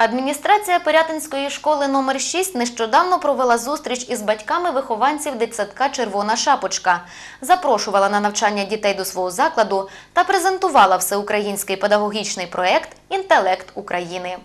Адміністрація Пирятинської школи номер 6 нещодавно провела зустріч із батьками вихованців дитсадка Червона шапочка, запрошувала на навчання дітей до свого закладу та презентувала всеукраїнський педагогічний проект Інтелект України.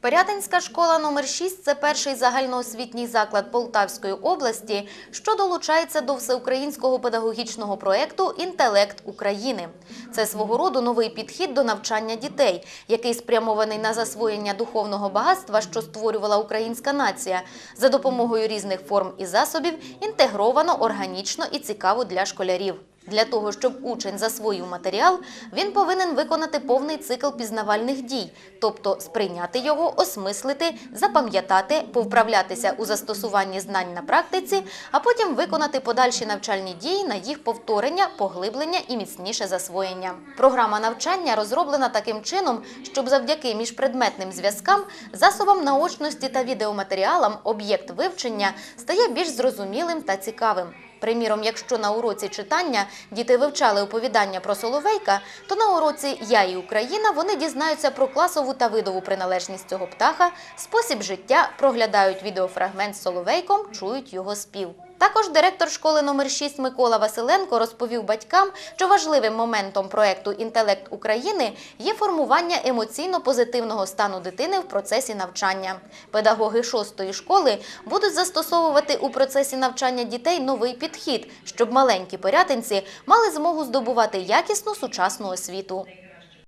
Пирятинська школа номер 6 це перший загальноосвітній заклад Полтавської області, що долучається до всеукраїнського педагогічного проекту Інтелект України. Це свого роду новий підхід до навчання дітей, який спрямований на засвоєння духовного багатства, що створювала українська нація, за допомогою різних форм і засобів інтегровано, органічно і цікаво для школярів. Для того, щоб учень засвоїв матеріал, він повинен виконати повний цикл пізнавальних дій, тобто сприйняти його, осмислити, запам'ятати, повправлятися у застосуванні знань на практиці, а потім виконати подальші навчальні дії на їх повторення, поглиблення і міцніше засвоєння. Програма навчання розроблена таким чином, щоб завдяки міжпредметним зв'язкам, засобам наочності та відеоматеріалам об'єкт вивчення стає більш зрозумілим та цікавим. Приміром, якщо на уроці читання діти вивчали оповідання про Соловейка, то на уроці Я і Україна вони дізнаються про класову та видову приналежність цього птаха, спосіб життя, проглядають відеофрагмент з Соловейком, чують його спів. Також директор школи номер 6 Микола Василенко розповів батькам, що важливим моментом проекту Інтелект України є формування емоційно позитивного стану дитини в процесі навчання. Педагоги шостої школи будуть застосовувати у процесі навчання дітей новий підхід, щоб маленькі порятинці мали змогу здобувати якісну сучасну освіту.